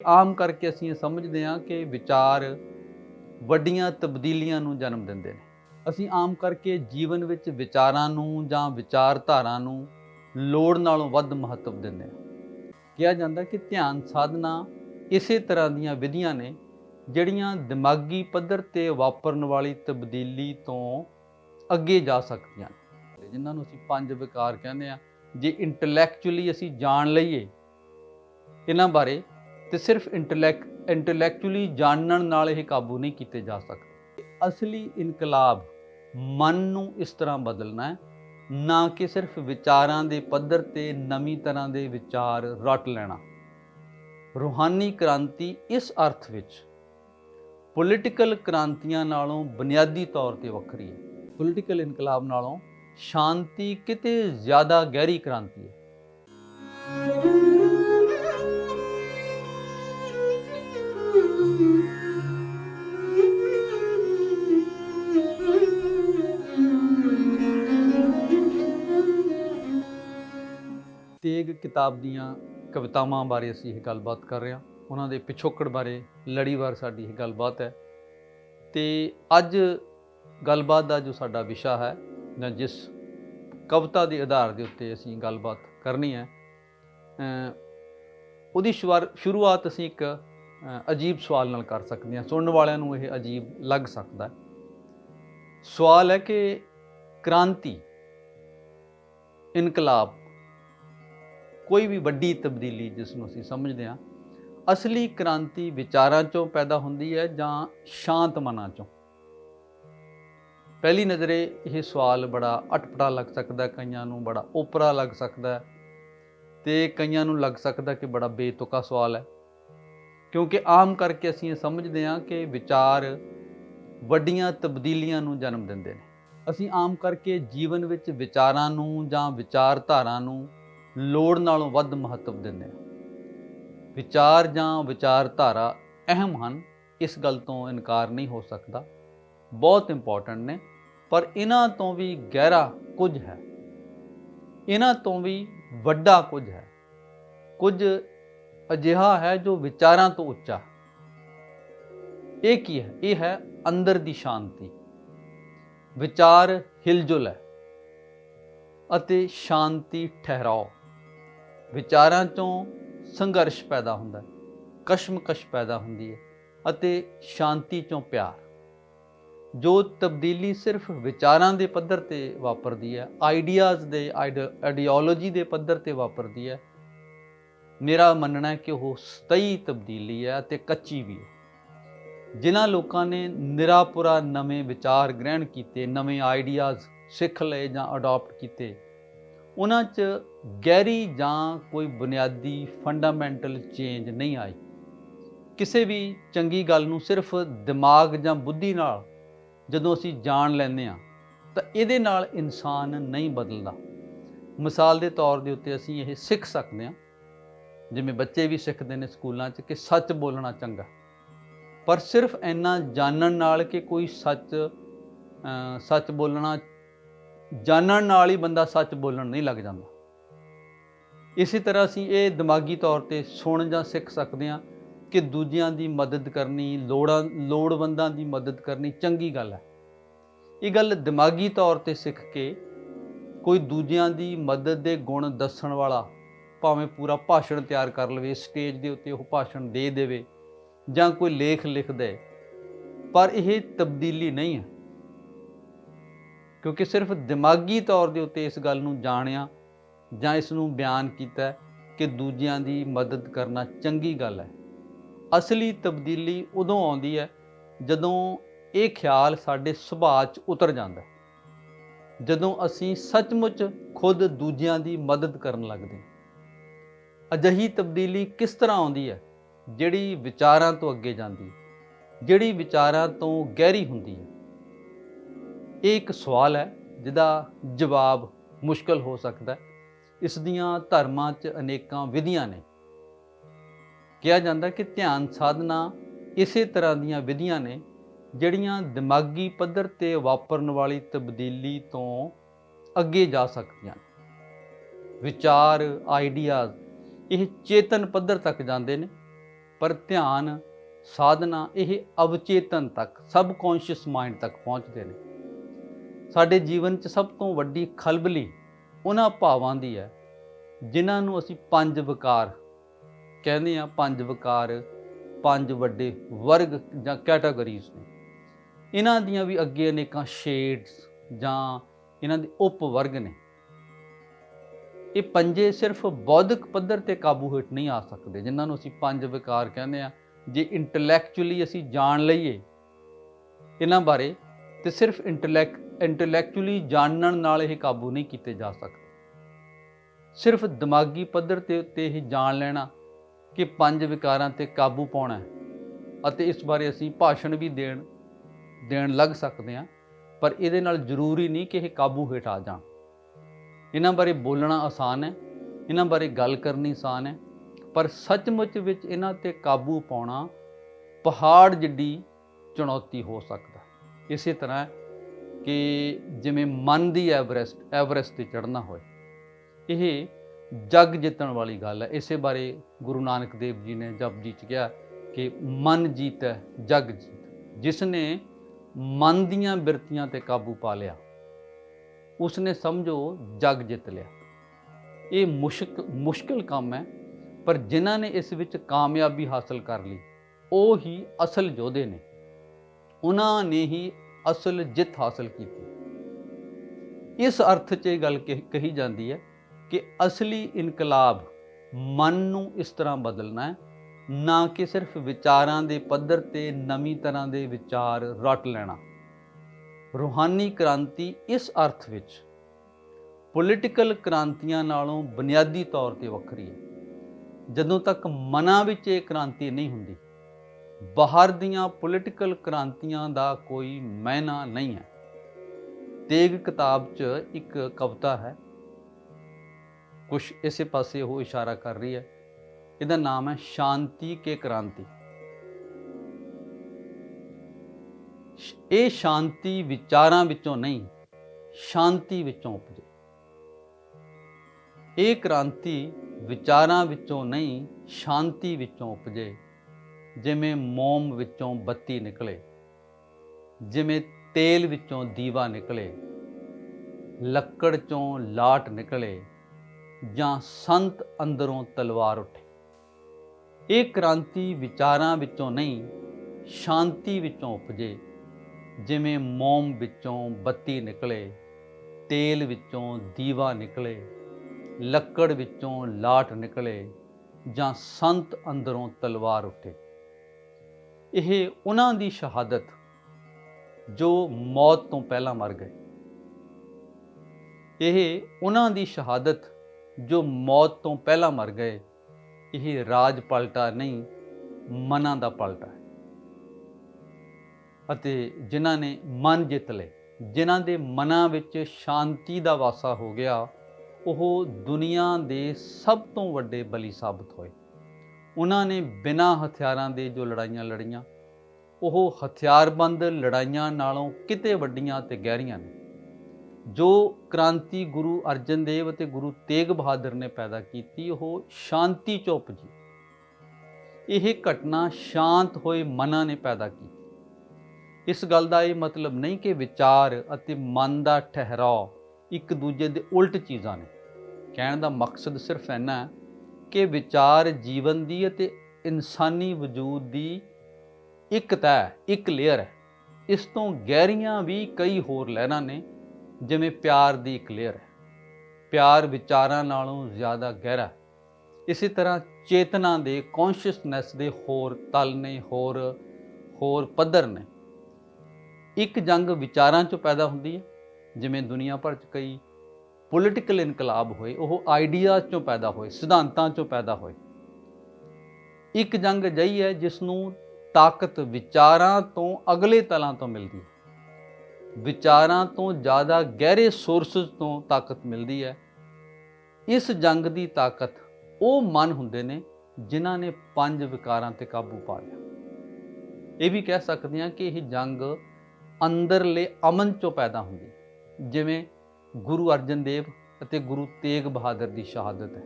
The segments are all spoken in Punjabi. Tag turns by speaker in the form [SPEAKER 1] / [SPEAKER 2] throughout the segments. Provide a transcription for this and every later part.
[SPEAKER 1] ਆਮ ਕਰਕੇ ਅਸੀਂ ਇਹ ਸਮਝਦੇ ਹਾਂ ਕਿ ਵਿਚਾਰ ਵੱਡੀਆਂ ਤਬਦੀਲੀਆਂ ਨੂੰ ਜਨਮ ਦਿੰਦੇ ਨੇ। ਅਸੀਂ ਆਮ ਕਰਕੇ ਜੀਵਨ ਵਿੱਚ ਵਿਚਾਰਾਂ ਨੂੰ ਜਾਂ ਵਿਚਾਰਧਾਰਾ ਨੂੰ ਲੋੜ ਨਾਲੋਂ ਵੱਧ ਮਹੱਤਵ ਦਿੰਦੇ ਹਾਂ। ਕਿਹਾ ਜਾਂਦਾ ਕਿ ਧਿਆਨ ਸਾਧਨਾ ਇਸੇ ਤਰ੍ਹਾਂ ਦੀਆਂ ਵਿਧੀਆਂ ਨੇ ਜਿਹੜੀਆਂ ਦਿਮਾਗੀ ਪੱਧਰ ਤੇ ਵਾਪਰਨ ਵਾਲੀ ਤਬਦੀਲੀ ਤੋਂ ਅੱਗੇ ਜਾ ਸਕਦੀਆਂ ਨੇ। ਜਿਨ੍ਹਾਂ ਨੂੰ ਅਸੀਂ ਪੰਜ ਵਿਕਾਰ ਕਹਿੰਦੇ ਆ ਜੇ ਇੰਟੈਲੈਕਚੁਅਲੀ ਅਸੀਂ ਜਾਣ ਲਈਏ, ਇਹਨਾਂ ਬਾਰੇ ਤੇ ਸਿਰਫ ਇੰਟੈਲੈਕਟ ਇੰਟੈਲੈਕਚੁਅਲੀ ਜਾਣਨ ਨਾਲ ਇਹ ਕਾਬੂ ਨਹੀਂ ਕੀਤੇ ਜਾ ਸਕਦੇ। ਅਸਲੀ ਇਨਕਲਾਬ ਮਨ ਨੂੰ ਇਸ ਤਰ੍ਹਾਂ ਬਦਲਣਾ ਹੈ, ਨਾ ਕਿ ਸਿਰਫ ਵਿਚਾਰਾਂ ਦੇ ਪੱਧਰ ਤੇ ਨਵੀਂ ਤਰ੍ਹਾਂ ਦੇ ਵਿਚਾਰ ਰਟ ਲੈਣਾ। ਰੂਹਾਨੀ ਕ੍ਰਾਂਤੀ ਇਸ ਅਰਥ ਵਿੱਚ ਪੋਲੀਟੀਕਲ ਕ੍ਰਾਂਤੀਆਂ ਨਾਲੋਂ ਬੁਨਿਆਦੀ ਤੌਰ ਤੇ ਵੱਖਰੀ ਹੈ। ਪੋਲੀਟੀਕਲ ਇਨਕਲਾਬ ਨਾਲੋਂ ਸ਼ਾਂਤੀ ਕਿਤੇ ਜ਼ਿਆਦਾ ਗਹਿਰੀ ਕ੍ਰਾਂਤੀ ਹੈ। ਤੇਗ ਕਿਤਾਬ ਦੀਆਂ ਕਵਿਤਾਵਾਂ ਬਾਰੇ ਅਸੀਂ ਇਹ ਗੱਲਬਾਤ ਕਰ ਰਹੇ ਹਾਂ। ਉਹਨਾਂ ਦੇ ਪਿਛੋਕੜ ਬਾਰੇ ਲੜੀਵਾਰ ਸਾਡੀ ਇਹ ਗੱਲਬਾਤ ਹੈ। ਤੇ ਅੱਜ ਗੱਲਬਾਤ ਦਾ ਜੋ ਸਾਡਾ ਵਿਸ਼ਾ ਹੈ ਜਾਂ ਜਿਸ ਕਵਿਤਾ ਦੇ ਆਧਾਰ ਦੇ ਉੱਤੇ ਅਸੀਂ ਗੱਲਬਾਤ ਕਰਨੀ ਹੈ ਉਹਦੀ ਸ਼ੁਰ- ਸ਼ੁਰੂਆਤ ਅਸੀਂ ਇੱਕ ਅਜੀਬ ਸਵਾਲ ਨਾਲ ਕਰ ਸਕਦੇ ਹਾਂ। ਸੁਣਨ ਵਾਲਿਆਂ ਨੂੰ ਇਹ ਅਜੀਬ ਲੱਗ ਸਕਦਾ ਸਵਾਲ ਹੈ ਕਿ ਕ੍ਰਾਂਤੀ, ਇਨਕਲਾਬ ਕੋਈ ਵੀ ਵੱਡੀ ਤਬਦੀਲੀ ਜਿਸ ਨੂੰ ਅਸੀਂ ਸਮਝਦੇ ਹਾਂ, ਅਸਲੀ ਕ੍ਰਾਂਤੀ ਵਿਚਾਰਾਂ ਚੋਂ ਪੈਦਾ ਹੁੰਦੀ ਹੈ ਜਾਂ ਸ਼ਾਂਤ ਮਨਾਂ ਚੋਂ? ਪਹਿਲੀ ਨਜ਼ਰੇ ਇਹ ਸਵਾਲ ਬੜਾ ਅਟਪਟਾ ਲੱਗ ਸਕਦਾ ਕਈਆਂ ਨੂੰ ਬੜਾ ਓਪਰਾ ਲੱਗ ਸਕਦਾ ਹੈ ਤੇ ਕਈਆਂ ਨੂੰ ਲੱਗ ਸਕਦਾ ਕਿ ਬੜਾ ਬੇਤੁਕਾ ਸਵਾਲ ਹੈ। ਕਿਉਂਕਿ ਆਮ ਕਰਕੇ ਅਸੀਂ ਇਹ ਸਮਝਦੇ ਹਾਂ ਕਿ ਵਿਚਾਰ ਵੱਡੀਆਂ ਤਬਦੀਲੀਆਂ ਨੂੰ ਜਨਮ ਦਿੰਦੇ ਨੇ। ਅਸੀਂ ਆਮ ਕਰਕੇ ਜੀਵਨ ਵਿੱਚ ਵਿਚਾਰਾਂ ਨੂੰ ਜਾਂ ਵਿਚਾਰਧਾਰਾ ਨੂੰ ਲੋੜ ਨਾਲੋਂ ਵੱਧ ਮਹੱਤਵ ਦਿੰਦੇ ਹਾਂ ਵਿਚਾਰ ਜਾਂ ਵਿਚਾਰਧਾਰਾ ਅਹਿਮ ਹਨ, ਇਸ ਗੱਲ ਤੋਂ ਇਨਕਾਰ ਨਹੀਂ ਹੋ ਸਕਦਾ। ਬਹੁਤ ਇੰਪੋਰਟੈਂਟ ਨੇ, ਪਰ ਇਹਨਾਂ ਤੋਂ ਵੀ ਗਹਿਰਾ ਕੁਝ ਹੈ। ਇਹਨਾਂ ਤੋਂ ਵੀ ਵੱਡਾ ਕੁਝ ਹੈ। ਕੁਝ ਅਜਿਹਾ ਹੈ ਜੋ ਵਿਚਾਰਾਂ ਤੋਂ ਉੱਚਾ ਇਹ ਕੀ ਹੈ? ਇਹ ਹੈ ਅੰਦਰ ਦੀ ਸ਼ਾਂਤੀ। ਵਿਚਾਰ ਹਿਲਜੁਲ ਹੈ ਅਤੇ ਸ਼ਾਂਤੀ ਠਹਿਰਾਓ। ਵਿਚਾਰਾਂ ਚੋਂ ਸੰਘਰਸ਼ ਪੈਦਾ ਹੁੰਦਾ ਹੈ, ਕਸ਼ਮਕਸ਼ ਪੈਦਾ ਹੁੰਦੀ ਹੈ ਅਤੇ ਸ਼ਾਂਤੀ ਚੋਂ ਪਿਆਰ। ਜੋ ਤਬਦੀਲੀ ਸਿਰਫ ਵਿਚਾਰਾਂ ਦੇ ਪੱਧਰ ਤੇ ਵਾਪਰਦੀ ਹੈ, ਆਈਡੀਆਜ਼ ਦੇ ਆਈਡੀਓਲੋਜੀ ਦੇ ਪੱਧਰ ਤੇ ਵਾਪਰਦੀ ਹੈ, ਮੇਰਾ ਮੰਨਣਾ ਹੈ ਕਿ ਉਹ ਸਤਈ ਤਬਦੀਲੀ ਹੈ ਅਤੇ ਕੱਚੀ ਵੀ ਹੈ। ਜਿਨ੍ਹਾਂ ਲੋਕਾਂ ਨੇ ਨਿਰਾਪੁਰਾ ਨਵੇਂ ਵਿਚਾਰ ਗ੍ਰਹਿਣ ਕੀਤੇ, ਨਵੇਂ ਆਈਡੀਆਜ਼ ਸਿੱਖ ਲਏ ਜਾਂ ਅਡਾਪਟ ਕੀਤੇ ਉਹਨਾਂ 'ਚ ਗਹਿਰੀ ਜਾਂ ਕੋਈ ਬੁਨਿਆਦੀ ਫੰਡਾਮੈਂਟਲ ਚੇਂਜ ਨਹੀਂ ਆਈ। ਕਿਸੇ ਵੀ ਚੰਗੀ ਗੱਲ ਨੂੰ ਸਿਰਫ ਦਿਮਾਗ ਜਾਂ ਬੁੱਧੀ ਨਾਲ ਜਦੋਂ ਅਸੀਂ ਜਾਣ ਲੈਂਦੇ ਆ ਤਾਂ ਇਹਦੇ ਨਾਲ ਇਨਸਾਨ ਨਹੀਂ ਬਦਲਦਾ। ਮਿਸਾਲ ਦੇ ਤੌਰ ਦੇ ਉੱਤੇ ਅਸੀਂ ਇਹ ਸਿੱਖ ਸਕਦੇ ਹਾਂ। ਜਿਵੇਂ ਬੱਚੇ ਵੀ ਸਿੱਖਦੇ ਨੇ ਸਕੂਲਾਂ 'ਚ ਕਿ ਸੱਚ ਬੋਲਣਾ ਚੰਗਾ। ਪਰ ਸਿਰਫ ਇੰਨਾ ਜਾਣਨ ਨਾਲ ਕਿ ਕੋਈ ਸੱਚ ਸੱਚ ਬੋਲਣਾ ਜਾਣਨ ਨਾਲ ਹੀ ਬੰਦਾ ਸੱਚ ਬੋਲਣ ਨਹੀਂ ਲੱਗ ਜਾਂਦਾ। ਇਸੇ ਤਰ੍ਹਾਂ ਅਸੀਂ ਇਹ ਦਿਮਾਗੀ ਤੌਰ ਤੇ ਸੁਣ ਜਾਂ ਸਿੱਖ ਸਕਦੇ ਹਾਂ ਕਿ ਦੂਜਿਆਂ ਦੀ ਮਦਦ ਕਰਨੀ, ਲੋੜਾਂ, ਲੋੜਵੰਦਾਂ ਦੀ ਮਦਦ ਕਰਨੀ ਚੰਗੀ ਗੱਲ ਹੈ। ਇਹ ਗੱਲ ਦਿਮਾਗੀ ਤੌਰ ਤੇ ਸਿੱਖ ਕੇ ਕੋਈ ਦੂਜਿਆਂ ਦੀ ਮਦਦ ਦੇ ਗੁਣ ਦੱਸਣ ਵਾਲਾ ਭਾਵੇਂ ਪੂਰਾ ਭਾਸ਼ਣ ਤਿਆਰ ਕਰ ਲਵੇ, ਸਟੇਜ ਦੇ ਉੱਤੇ ਉਹ ਭਾਸ਼ਣ ਦੇ ਦੇਵੇ ਜਾਂ ਕੋਈ ਲੇਖ ਲਿਖ ਦੇ, ਪਰ ਇਹ ਤਬਦੀਲੀ ਨਹੀਂ ਹੈ। ਕਿਉਂਕਿ ਸਿਰਫ ਦਿਮਾਗੀ ਤੌਰ ਦੇ ਉੱਤੇ ਇਸ ਗੱਲ ਨੂੰ ਜਾਣਿਆ ਜਾਂ ਇਸ ਨੂੰ ਬਿਆਨ ਕੀਤਾ ਕਿ ਦੂਜਿਆਂ ਦੀ ਮਦਦ ਕਰਨਾ ਚੰਗੀ ਗੱਲ ਹੈ। ਅਸਲੀ ਤਬਦੀਲੀ ਉਦੋਂ ਆਉਂਦੀ ਹੈ ਜਦੋਂ ਇਹ ਖਿਆਲ ਸਾਡੇ ਸੁਭਾਅ 'ਚ ਉਤਰ ਜਾਂਦਾ ਹੈ। ਜਦੋਂ ਅਸੀਂ ਸੱਚਮੁੱਚ ਖੁਦ ਦੂਜਿਆਂ ਦੀ ਮਦਦ ਕਰਨ ਲੱਗਦੇ ਹਾਂ। ਅਜਿਹੀ ਤਬਦੀਲੀ ਕਿਸ ਤਰ੍ਹਾਂ ਆਉਂਦੀ ਹੈ? ਜਿਹੜੀ ਵਿਚਾਰਾਂ ਤੋਂ ਅੱਗੇ ਜਾਂਦੀ ਹੈ, ਜਿਹੜੀ ਵਿਚਾਰਾਂ ਤੋਂ ਗਹਿਰੀ ਹੁੰਦੀ ਹੈ। ਇਹ ਇੱਕ ਸਵਾਲ ਹੈ ਜਿਹਦਾ ਜਵਾਬ ਮੁਸ਼ਕਲ ਹੋ ਸਕਦਾ ਹੈ। ਇਸ ਦੀਆਂ ਧਰਮਾਂ 'ਚ ਅਨੇਕਾਂ ਵਿਧੀਆਂ ਨੇ। ਕਿਹਾ ਜਾਂਦਾ ਕਿ ਧਿਆਨ ਸਾਧਨਾ ਇਸੇ ਤਰ੍ਹਾਂ ਦੀਆਂ ਵਿਧੀਆਂ ਨੇ ਜਿਹੜੀਆਂ ਦਿਮਾਗੀ ਪੱਧਰ ਤੇ ਵਾਪਰਨ ਵਾਲੀ ਤਬਦੀਲੀ ਤੋਂ ਅੱਗੇ ਜਾ ਸਕਦੀਆਂ ਵਿਚਾਰ, ਆਈਡੀਆਜ਼, ਇਹ ਚੇਤਨ ਪੱਧਰ ਤੱਕ ਜਾਂਦੇ ਨੇ, ਪਰ ਧਿਆਨ, ਸਾਧਨਾ ਇਹ ਅਵਚੇਤਨ ਤੱਕ, ਸਬਕੌਂਸ਼ੀਅਸ ਮਾਈਂਡ ਤੱਕ ਪਹੁੰਚਦੇ ਨੇ। ਸਾਡੇ ਜੀਵਨ 'ਚ ਸਭ ਤੋਂ ਵੱਡੀ ਖਲਬਲੀ ਉਹਨਾਂ ਭਾਵਾਂ ਦੀ ਹੈ, ਜਿਨ੍ਹਾਂ ਨੂੰ ਅਸੀਂ ਪੰਜ ਵਿਕਾਰ ਕਹਿੰਦੇ ਆ ਪੰਜ ਵਿਕਾਰ, ਪੰਜ ਵੱਡੇ ਵਰਗ ਜਾਂ ਕੈਟਾਗਰੀਜ਼ ਨੇ। ਇਹਨਾਂ ਦੀਆਂ ਵੀ ਅੱਗੇ ਅਨੇਕਾਂ ਸ਼ੇਡਸ ਜਾਂ ਇਹਨਾਂ ਦੇ ਉਪ ਵਰਗ ਨੇ। ਇਹ ਪੰਜੇ ਸਿਰਫ ਬੌਧਿਕ ਪੱਧਰ ਤੇ ਕਾਬੂ ਹੇਠ ਨਹੀਂ ਆ ਸਕਦੇ, ਜਿਨ੍ਹਾਂ ਨੂੰ ਅਸੀਂ ਪੰਜ ਵਿਕਾਰ ਕਹਿੰਦੇ ਆ ਜੇ ਇੰਟੈਲੈਕਚੁਅਲੀ ਅਸੀਂ ਜਾਣ ਲਈਏ, ਇਹਨਾਂ ਬਾਰੇ ਤੇ ਸਿਰਫ ਇੰਟੈਲੈਕਟ ਇੰਟੈਲੈਕਚੁਅਲੀ ਜਾਣਨ ਨਾਲ ਇਹ ਕਾਬੂ ਨਹੀਂ ਕੀਤੇ ਜਾ ਸਕਦੇ। ਸਿਰਫ ਦਿਮਾਗੀ ਪੱਧਰ ਤੇ ਉੱਤੇ ਇਹ ਜਾਣ ਲੈਣਾ ਕਿ ਪੰਜ ਵਿਕਾਰਾਂ ਤੇ ਕਾਬੂ ਪਾਉਣਾ ਹੈ ਅਤੇ ਇਸ ਬਾਰੇ ਅਸੀਂ ਭਾਸ਼ਣ ਵੀ ਦੇਣ ਦੇਣ ਲੱਗ ਸਕਦੇ ਹਾਂ, ਪਰ ਇਹਦੇ ਨਾਲ ਜ਼ਰੂਰੀ ਨਹੀਂ ਕਿ ਇਹ ਕਾਬੂ ਹੇਠ ਆ ਜਾਣ। ਇਹਨਾਂ ਬਾਰੇ ਬੋਲਣਾ ਆਸਾਨ ਹੈ, ਇਹਨਾਂ ਬਾਰੇ ਗੱਲ ਕਰਨੀ ਆਸਾਨ ਹੈ, ਪਰ ਸੱਚਮੁੱਚ ਵਿੱਚ ਇਹਨਾਂ ਤੇ ਕਾਬੂ ਪਾਉਣਾ ਪਹਾੜ ਜਿੱਡੀ ਚੁਣੌਤੀ ਹੋ ਸਕਦਾ ਇਸੇ ਤਰ੍ਹਾਂ ਕਿ ਜਿਵੇਂ ਮਨ ਦੀ ਐਵਰੈਸਟ ਐਵਰੈਸਟ ਤੇ ਚੜ੍ਹਨਾ ਹੋਏ। ਇਹ ਜਗ ਜਿੱਤਣ ਵਾਲੀ ਗੱਲ ਹੈ। ਇਸੇ ਬਾਰੇ ਗੁਰੂ ਨਾਨਕ ਦੇਵ ਜੀ ਨੇ ਜਪਜੀ ਚ ਕਿਹਾ ਕਿ ਮਨ ਜੀਤੈ, ਜਗ ਜੀਤ। ਜਿਸ ਨੇ ਮਨ ਦੀਆਂ ਬਿਰਤੀਆਂ ਤੇ ਕਾਬੂ ਪਾ ਲਿਆ ਉਸ ਨੇ ਸਮਝੋ ਜਗ ਜਿੱਤ ਲਿਆ। ਇਹ ਮੁਸ਼ਕ, ਮੁਸ਼ਕਲ ਕੰਮ ਹੈ, ਪਰ ਜਿਨ੍ਹਾਂ ਨੇ ਇਸ ਵਿੱਚ ਕਾਮਯਾਬੀ ਹਾਸਲ ਕਰ ਲਈ, ਉਹ ਹੀ ਅਸਲ ਯੋਧੇ ਨੇ। ਉਹਨਾਂ ਨੇ ਹੀ ਅਸਲ ਜਿੱਤ ਹਾਸਲ ਕੀਤੀ। ਇਸ ਅਰਥ 'ਚ ਇਹ ਗੱਲ ਕਹੀ ਕਹੀ ਜਾਂਦੀ ਹੈ ਕਿ ਅਸਲੀ ਇਨਕਲਾਬ ਮਨ ਨੂੰ ਇਸ ਤਰ੍ਹਾਂ ਬਦਲਣਾ ਹੈ, ਨਾ ਕਿ ਸਿਰਫ ਵਿਚਾਰਾਂ ਦੇ ਪੱਧਰ ਤੇ ਨਵੀਂ ਤਰ੍ਹਾਂ ਦੇ ਵਿਚਾਰ ਰਟ ਲੈਣਾ। ਰੂਹਾਨੀ ਕ੍ਰਾਂਤੀ ਇਸ ਅਰਥ ਵਿੱਚ ਪੋਲੀਟੀਕਲ ਕ੍ਰਾਂਤੀਆਂ ਨਾਲੋਂ ਬੁਨਿਆਦੀ ਤੌਰ ਤੇ ਵੱਖਰੀ ਹੈ। ਜਦੋਂ ਤੱਕ ਮਨਾਂ ਵਿੱਚ ਇਹ ਕ੍ਰਾਂਤੀ ਨਹੀਂ ਹੁੰਦੀ ਬਾਹਰ ਦੀਆਂ ਪੋਲੀਟੀਕਲ ਕ੍ਰਾਂਤੀਆਂ ਦਾ ਕੋਈ ਮਾਇਨਾ ਨਹੀਂ ਹੈ। ਤੇਗ ਕਿਤਾਬ 'ਚ ਇੱਕ ਕਵਿਤਾ ਹੈ। ਕੁਝ ਇਸੇ ਪਾਸੇ ਉਹ ਇਸ਼ਾਰਾ ਕਰ ਰਹੀ ਹੈ। ਇਹਦਾ ਨਾਮ ਹੈ ਸ਼ਾਂਤੀ ਕੇ ਕ੍ਰਾਂਤੀ। ਇਹ ਸ਼ਾਂਤੀ ਵਿਚਾਰਾਂ ਵਿੱਚੋਂ ਨਹੀਂ, ਸ਼ਾਂਤੀ ਵਿੱਚੋਂ ਉਪਜੇ। ਇਹ ਕ੍ਰਾਂਤੀ ਵਿਚਾਰਾਂ ਵਿੱਚੋਂ ਨਹੀਂ, ਸ਼ਾਂਤੀ ਵਿੱਚੋਂ ਉਪਜੇ। ਜਿਵੇਂ ਮੋਮ ਵਿੱਚੋਂ ਬੱਤੀ ਨਿਕਲੇ, ਜਿਵੇਂ ਤੇਲ ਵਿੱਚੋਂ ਦੀਵਾ ਨਿਕਲੇ, ਲੱਕੜ ਚੋਂ ਲਾਟ ਨਿਕਲੇ ਜਾਂ ਸੰਤ ਅੰਦਰੋਂ ਤਲਵਾਰ ਉੱਠੇ। ਇਹ ਕ੍ਰਾਂਤੀ ਵਿਚਾਰਾਂ ਵਿੱਚੋਂ ਨਹੀਂ, ਸ਼ਾਂਤੀ ਵਿੱਚੋਂ ਉਪਜੇ। ਜਿਵੇਂ ਮੋਮ ਵਿੱਚੋਂ ਬੱਤੀ ਨਿਕਲੇ, ਤੇਲ ਵਿੱਚੋਂ ਦੀਵਾ ਨਿਕਲੇ, ਲੱਕੜ ਵਿੱਚੋਂ ਲਾਟ ਨਿਕਲੇ ਜਾਂ ਸੰਤ ਅੰਦਰੋਂ ਤਲਵਾਰ ਉੱਠੇ। ਇਹ ਉਹਨਾਂ ਦੀ ਸ਼ਹਾਦਤ ਜੋ ਮੌਤ ਤੋਂ ਪਹਿਲਾਂ ਮਰ ਗਏ। ਇਹ ਉਹਨਾਂ ਦੀ ਸ਼ਹਾਦਤ ਜੋ ਮੌਤ ਤੋਂ ਪਹਿਲਾਂ ਮਰ ਗਏ, ਇਹ ਰਾਜ ਪਲਟਾ ਨਹੀਂ, ਮਨਾਂ ਦਾ ਪਲਟਾ ਹੈ। ਅਤੇ ਜਿਨ੍ਹਾਂ ਨੇ ਮਨ ਜਿੱਤ ਲਏ, ਜਿਨ੍ਹਾਂ ਦੇ ਮਨਾਂ ਵਿੱਚ ਸ਼ਾਂਤੀ ਦਾ ਵਾਸਾ ਹੋ ਗਿਆ, ਉਹ ਦੁਨੀਆ ਦੇ ਸਭ ਤੋਂ ਵੱਡੇ ਬਲੀ ਸਾਬਤ ਹੋਏ। ਉਹਨਾਂ ਨੇ ਬਿਨਾਂ ਹਥਿਆਰਾਂ ਦੇ ਜੋ ਲੜਾਈਆਂ ਲੜੀਆਂ, ਉਹ ਹਥਿਆਰਬੰਦ ਲੜਾਈਆਂ ਨਾਲੋਂ ਕਿਤੇ ਵੱਡੀਆਂ ਤੇ ਗਹਿਰੀਆਂ ਨੇ। ਜੋ ਕ੍ਰਾਂਤੀ ਗੁਰੂ ਅਰਜਨ ਦੇਵ ਅਤੇ ਗੁਰੂ ਤੇਗ ਬਹਾਦਰ ਨੇ ਪੈਦਾ ਕੀਤੀ, ਉਹ ਸ਼ਾਂਤੀ ਚੁੱਪ ਜੀ। ਇਹ ਘਟਨਾ ਸ਼ਾਂਤ ਹੋਏ ਮਨਾਂ ਨੇ ਪੈਦਾ ਕੀਤੀ। ਇਸ ਗੱਲ ਦਾ ਇਹ ਮਤਲਬ ਨਹੀਂ ਕਿ ਵਿਚਾਰ ਅਤੇ ਮਨ ਦਾ ਠਹਿਰਾਅ ਇੱਕ ਦੂਜੇ ਦੇ ਉਲਟ ਚੀਜ਼ਾਂ ਨੇ। ਕਹਿਣ ਦਾ ਮਕਸਦ ਸਿਰਫ ਇੰਨਾ ਹੈ ਕਿ ਵਿਚਾਰ ਜੀਵਨ ਦੀ ਅਤੇ ਇਨਸਾਨੀ ਵਜੂਦ ਦੀ ਇੱਕ ਤੈ, ਇੱਕ ਲੇਅਰ ਹੈ। ਇਸ ਤੋਂ ਗਹਿਰੀਆਂ ਵੀ ਕਈ ਹੋਰ ਲਹਿਰਾਂ ਨੇ, ਜਿਵੇਂ ਪਿਆਰ ਦੀ ਇੱਕ ਲੇਅਰ ਹੈ। ਪਿਆਰ ਵਿਚਾਰਾਂ ਨਾਲੋਂ ਜ਼ਿਆਦਾ ਗਹਿਰਾ ਹੈ। ਇਸੇ ਤਰ੍ਹਾਂ ਚੇਤਨਾ ਦੇ ਕੌਨਸ਼ੀਅਸਨੈਸ ਦੇ ਹੋਰ ਤਲ ਨੇ, ਹੋਰ ਹੋਰ ਪੱਧਰ ਨੇ। ਇੱਕ ਜੰਗ ਵਿਚਾਰਾਂ ਚੋਂ ਪੈਦਾ ਹੁੰਦੀ ਹੈ, ਜਿਵੇਂ ਦੁਨੀਆ ਭਰ ਚ ਕਈ ਪੋਲੀਟੀਕਲ ਇਨਕਲਾਬ ਹੋਏ, ਉਹ ਆਈਡੀਆਜ਼ ਚੋਂ ਪੈਦਾ ਹੋਏ, ਸਿਧਾਂਤਾਂ ਚੋਂ ਪੈਦਾ ਹੋਏ। ਇੱਕ ਜੰਗ ਅਜਿਹੀ ਹੈ ਜਿਸ ਨੂੰ ਤਾਕਤ ਵਿਚਾਰਾਂ ਤੋਂ ਅਗਲੇ ਤਲਾਂ ਤੋਂ ਮਿਲਦੀ ਹੈ। ਵਿਚਾਰਾਂ ਤੋਂ ਜ਼ਿਆਦਾ ਗਹਿਰੇ ਸੋਰਸਸ ਤੋਂ ਤਾਕਤ ਮਿਲਦੀ ਹੈ। ਇਸ ਜੰਗ ਦੀ ਤਾਕਤ ਉਹ ਮਨ ਹੁੰਦੇ ਨੇ, ਜਿਨ੍ਹਾਂ ਨੇ ਪੰਜ ਵਿਕਾਰਾਂ ਤੇ ਕਾਬੂ ਪਾ ਲਿਆ। ਇਹ ਵੀ ਕਹਿ ਸਕਦੇ ਹਾਂ ਕਿ ਇਹ ਜੰਗ ਅੰਦਰਲੇ ਅਮਨ ਚੋਂ ਪੈਦਾ ਹੁੰਦੀ ਜਿਵੇਂ ਗੁਰੂ ਅਰਜਨ ਦੇਵ ਅਤੇ ਗੁਰੂ ਤੇਗ ਬਹਾਦਰ ਦੀ ਸ਼ਹਾਦਤ ਹੈ।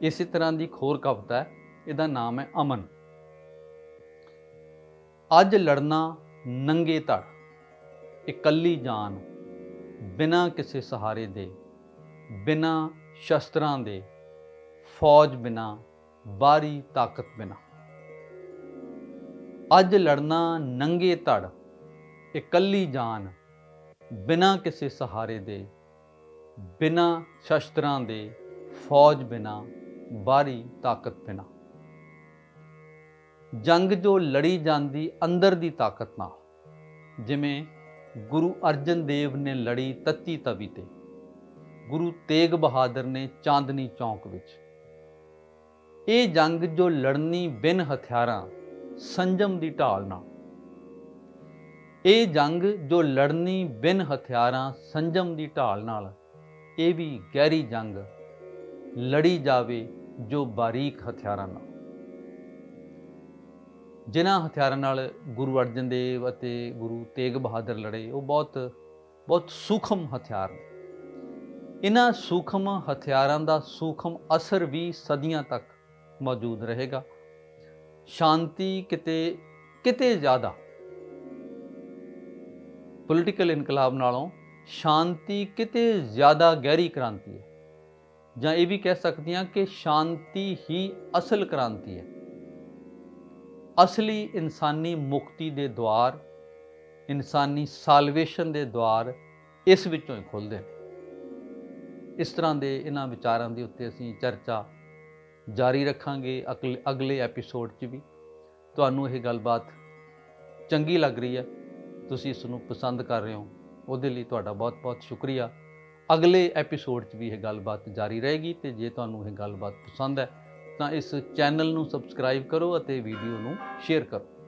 [SPEAKER 1] ਇਸੇ ਤਰ੍ਹਾਂ ਦੀ ਇੱਕ ਹੋਰ ਕਵਿਤਾ ਹੈ, ਇਹਦਾ ਨਾਮ ਹੈ ਅਮਨ। ਅੱਜ ਲੜਨਾ ਨੰਗੇ ਧੜ, ਇਕੱਲੀ ਜਾਨ ਬਿਨਾਂ ਕਿਸੇ ਸਹਾਰੇ ਦੇ, ਬਿਨਾਂ ਸ਼ਸਤਰਾਂ ਦੇ, ਫੌਜ ਬਿਨਾਂ ਬਾਹਰੀ ਤਾਕਤ ਬਿਨਾਂ। ਅੱਜ ਲੜਨਾ ਨੰਗੇ ਧੜ, ਇਕੱਲੀ ਜਾਨ ਬਿਨਾਂ ਕਿਸੇ ਸਹਾਰੇ ਦੇ, ਬਿਨਾਂ ਸ਼ਸਤਰਾਂ ਦੇ, ਫੌਜ ਬਿਨਾਂ, ਬਾਹਰੀ ਤਾਕਤ ਬਿਨਾਂ। ਜੰਗ ਜੋ ਲੜੀ ਜਾਂਦੀ ਅੰਦਰ ਦੀ ਤਾਕਤ ਨਾਲ, ਜਿਵੇਂ ਗੁਰੂ ਅਰਜਨ ਦੇਵ ਨੇ ਲੜੀ ਤੱਤੀ ਤਵੀ ਤੇ, ਗੁਰੂ ਤੇਗ ਬਹਾਦਰ ਨੇ ਚਾਂਦਨੀ ਚੌਂਕ ਵਿੱਚ। ਇਹ ਜੰਗ ਜੋ ਲੜਨੀ ਬਿਨ ਹਥਿਆਰਾਂ, ਸੰਜਮ ਦੀ ਢਾਲ ਨਾਲ ਇਹ ਜੰਗ ਜੋ ਲੜਨੀ ਬਿਨ ਹਥਿਆਰਾਂ ਸੰਜਮ ਦੀ ਢਾਲ ਨਾਲ, ਇਹ ਵੀ ਗਹਿਰੀ ਜੰਗ। ਲੜੀ ਜਾਵੇ ਜੋ ਬਾਰੀਕ ਹਥਿਆਰਾਂ ਨਾਲ। ਜਿਨ੍ਹਾਂ ਹਥਿਆਰਾਂ ਨਾਲ ਗੁਰੂ ਅਰਜਨ ਦੇਵ ਅਤੇ ਗੁਰੂ ਤੇਗ ਬਹਾਦਰ ਲੜੇ, ਉਹ ਬਹੁਤ ਬਹੁਤ ਸੂਖਮ ਹਥਿਆਰ ਨੇ। ਇਹਨਾਂ ਸੂਖਮ ਹਥਿਆਰਾਂ ਦਾ ਸੂਖਮ ਅਸਰ ਵੀ ਸਦੀਆਂ ਤੱਕ ਮੌਜੂਦ ਰਹੇਗਾ। ਸ਼ਾਂਤੀ ਕਿਤੇ ਕਿਤੇ ਜ਼ਿਆਦਾ ਪੋਲੀਟੀਕਲ ਇਨਕਲਾਬ ਨਾਲੋਂ ਸ਼ਾਂਤੀ ਕਿਤੇ ਜ਼ਿਆਦਾ ਗਹਿਰੀ ਕ੍ਰਾਂਤੀ ਹੈ। ਜਾਂ ਇਹ ਵੀ ਕਹਿ ਸਕਦੇ ਹਾਂ ਕਿ ਸ਼ਾਂਤੀ ਹੀ ਅਸਲ ਕ੍ਰਾਂਤੀ ਹੈ। ਅਸਲੀ ਇਨਸਾਨੀ ਮੁਕਤੀ ਦੇ ਦੁਆਰ, ਇਨਸਾਨੀ ਸਾਲਵੇਸ਼ਨ ਦੇ ਦੁਆਰ ਇਸ ਵਿੱਚੋਂ ਹੀ ਖੁੱਲਦੇ ਨੇ। ਇਸ ਤਰ੍ਹਾਂ ਦੇ ਇਹਨਾਂ ਵਿਚਾਰਾਂ ਦੇ ਉੱਤੇ ਅਸੀਂ ਚਰਚਾ ਜਾਰੀ ਰੱਖਾਂਗੇ ਅਗਲੇ ਅਗਲੇ ਐਪੀਸੋਡ 'ਚ ਵੀ। ਤੁਹਾਨੂੰ ਇਹ ਗੱਲਬਾਤ ਚੰਗੀ ਲੱਗ ਰਹੀ ਹੈ। ਤੁਸੀਂ ਇਸ ਨੂੰ ਪਸੰਦ ਕਰ ਰਹੇ ਹੋ, ਉਹਦੇ ਲਈ ਤੁਹਾਡਾ ਬਹੁਤ-ਬਹੁਤ ਸ਼ੁਕਰੀਆ। ਅਗਲੇ ਐਪੀਸੋਡ 'ਚ ਵੀ ਇਹ ਗੱਲਬਾਤ ਜਾਰੀ ਰਹੇਗੀ ਤੇ ਜੇ ਤੁਹਾਨੂੰ ਇਹ ਗੱਲਬਾਤ ਪਸੰਦ ਹੈ, ਤਾਂ ਇਸ ਚੈਨਲ ਨੂੰ ਸਬਸਕ੍ਰਾਈਬ ਕਰੋ ਅਤੇ ਵੀਡੀਓ ਨੂੰ ਸ਼ੇਅਰ ਕਰੋ।